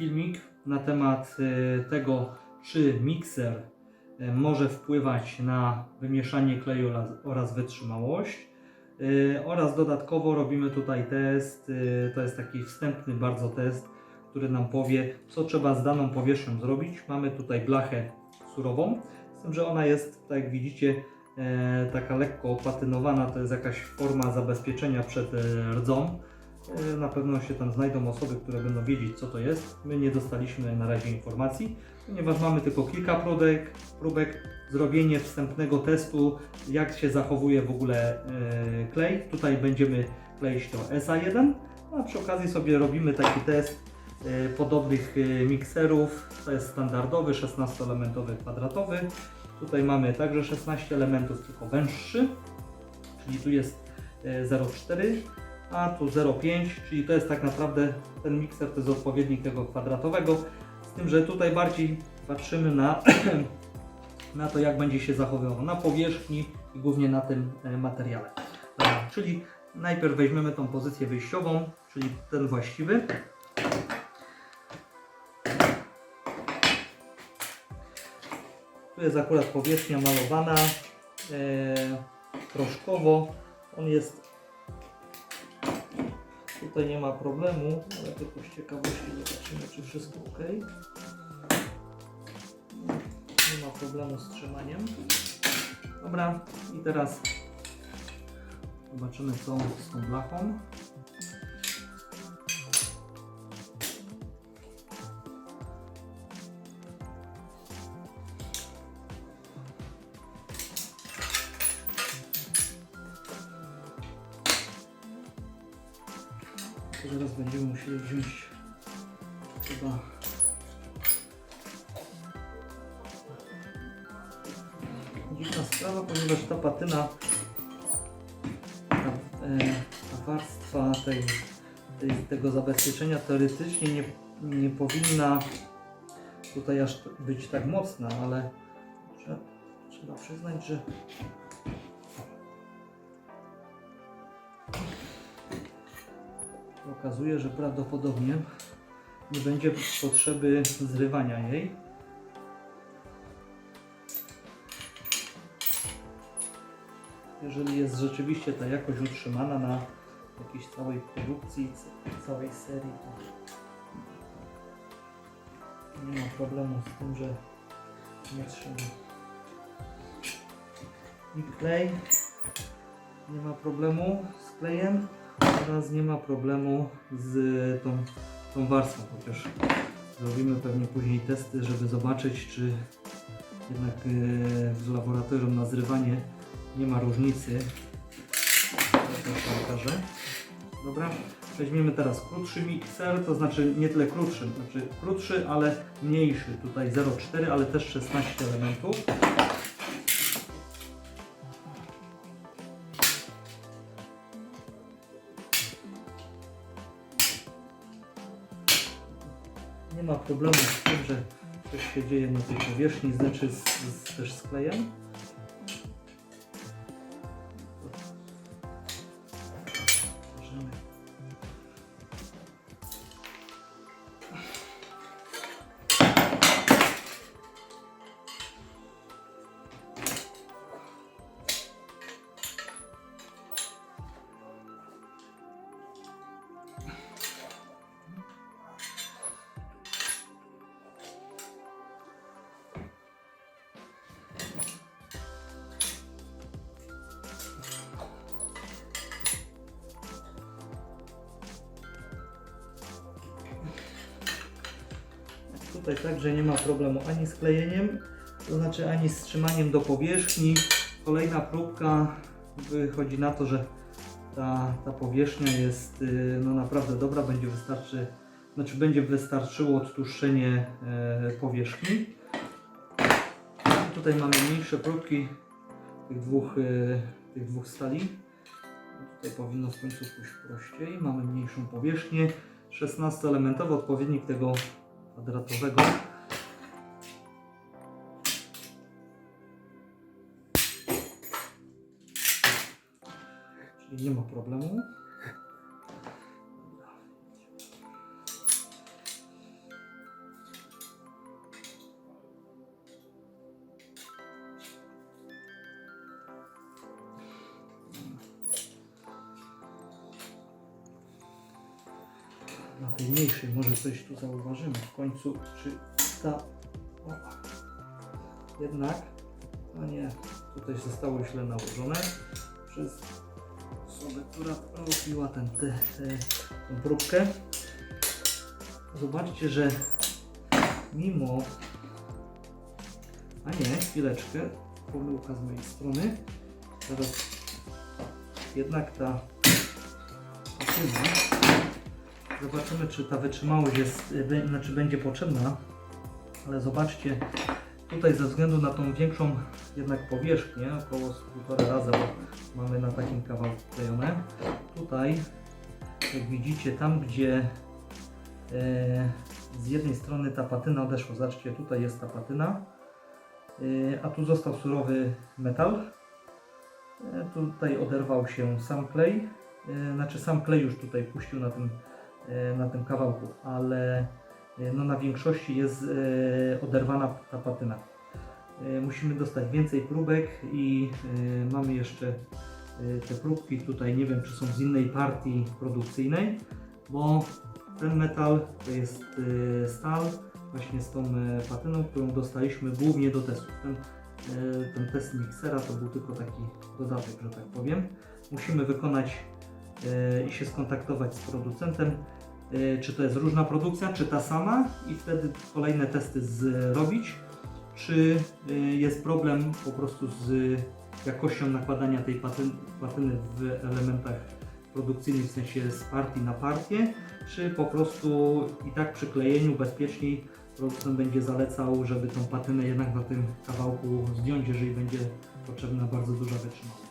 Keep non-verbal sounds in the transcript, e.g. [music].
filmik na temat e, tego, czy mikser e, może wpływać na wymieszanie kleju oraz- wytrzymałość. E, Oraz dodatkowo robimy tutaj test, to jest taki wstępny bardzo test, który nam powie, co trzeba z daną powierzchnią zrobić. Mamy tutaj blachę surową, z tym, że ona jest, tak jak widzicie, taka lekko opatynowana, to jest jakaś forma zabezpieczenia przed rdzą. E, Na pewno się tam znajdą osoby, które będą wiedzieć, co to jest. My nie dostaliśmy na razie informacji, ponieważ mamy tylko kilka próbek, próbek zrobienie wstępnego testu, jak się zachowuje w ogóle e, klej. Tutaj będziemy kleić to SA1, a przy okazji sobie robimy taki test e, podobnych mikserów. To jest standardowy, 16-elementowy kwadratowy. Tutaj mamy także 16 elementów, tylko węższy, czyli tu jest e, 0,4 a tu 0,5, czyli to jest tak naprawdę ten mikser to jest odpowiednik tego kwadratowego, z tym, że tutaj bardziej patrzymy na, [clears throat] na to, jak będzie się zachowywał na powierzchni i głównie na tym e, materiale. Dobra, czyli najpierw weźmiemy tą pozycję wyjściową, czyli ten właściwy. Tu jest akurat powierzchnia malowana e, proszkowo. On jest Tutaj nie ma problemu, ale tylko z ciekawości zobaczymy, czy wszystko ok. Nie ma problemu z trzymaniem. Dobra, i teraz zobaczymy co z tą blachą. To Zaraz będziemy musieli wziąć chyba dziwna sprawa, ponieważ ta patyna, ta, e, ta warstwa tej, tej, tego zabezpieczenia teoretycznie nie, nie powinna tutaj aż być tak mocna, ale trzeba, trzeba przyznać, że okazuje, że prawdopodobnie nie będzie potrzeby zrywania jej. Jeżeli jest rzeczywiście ta jakość utrzymana na jakiejś całej produkcji, całej serii, to nie ma problemu z tym, że nie trzeba. I klej, nie ma problemu z klejem oraz nie ma problemu z tą, tą warstwą, chociaż zrobimy pewnie później testy, żeby zobaczyć, czy jednak e, w laboratorium na zrywanie nie ma różnicy. To. Dobra, weźmiemy teraz krótszy mikser, to znaczy nie tyle krótszy, znaczy krótszy, ale mniejszy. Tutaj 0,4, ale też 16 elementów. Nie ma problemu z tym, że coś się dzieje na tej powierzchni, znaczy z, z, też z Tutaj także nie ma problemu ani z klejeniem, to znaczy ani z trzymaniem do powierzchni. Kolejna próbka wychodzi na to, że ta, ta powierzchnia jest y, no naprawdę dobra, będzie wystarczy, znaczy będzie wystarczyło odtłuszczenie e, powierzchni. Tutaj mamy mniejsze próbki tych dwóch, e, tych dwóch stali. Tutaj powinno w końcu pójść prościej. Mamy mniejszą powierzchnię. 16 elementowy odpowiednik tego kwadratowego. Czyli nie ma problemu. Tej mniejszej może coś tu zauważymy w końcu, czy ta... O, jednak, no nie, tutaj zostało źle nałożone przez osobę, która robiła ten, te, e, tą próbkę. Zobaczcie, że mimo... A nie, chwileczkę, pomyłka z mojej strony. Teraz jednak ta patyna. Zobaczymy, czy ta wytrzymałość jest, znaczy będzie potrzebna. Ale zobaczcie, tutaj ze względu na tą większą jednak powierzchnię, około z półtora razy, bo mamy na takim kawałku klejone. Tutaj, jak widzicie, tam gdzie e, z jednej strony ta patyna odeszła, zobaczcie, tutaj jest ta patyna, e, a tu został surowy metal. E, Tutaj oderwał się sam klej, znaczy sam klej już tutaj puścił na tym, na tym kawałku, ale e, no na większości jest e, oderwana ta patyna. E, Musimy dostać więcej próbek i e, mamy jeszcze e, te próbki tutaj, nie wiem czy są z innej partii produkcyjnej, bo ten metal to jest e, stal właśnie z tą e, patyną, którą dostaliśmy głównie do testów. Ten E, ten test miksera to był tylko taki dodatek, że tak powiem. Musimy wykonać e, i się skontaktować z producentem, e, czy to jest różna produkcja, czy ta sama? I wtedy kolejne testy zrobić, czy e, jest problem po prostu z jakością nakładania tej paty- patyny w elementach produkcyjnych, w sensie z partii na partię, czy po prostu i tak przy klejeniu bezpieczniej producent będzie zalecał, żeby tą patynę jednak na tym kawałku zdjąć, jeżeli będzie potrzebna bardzo duża wytrzymałość.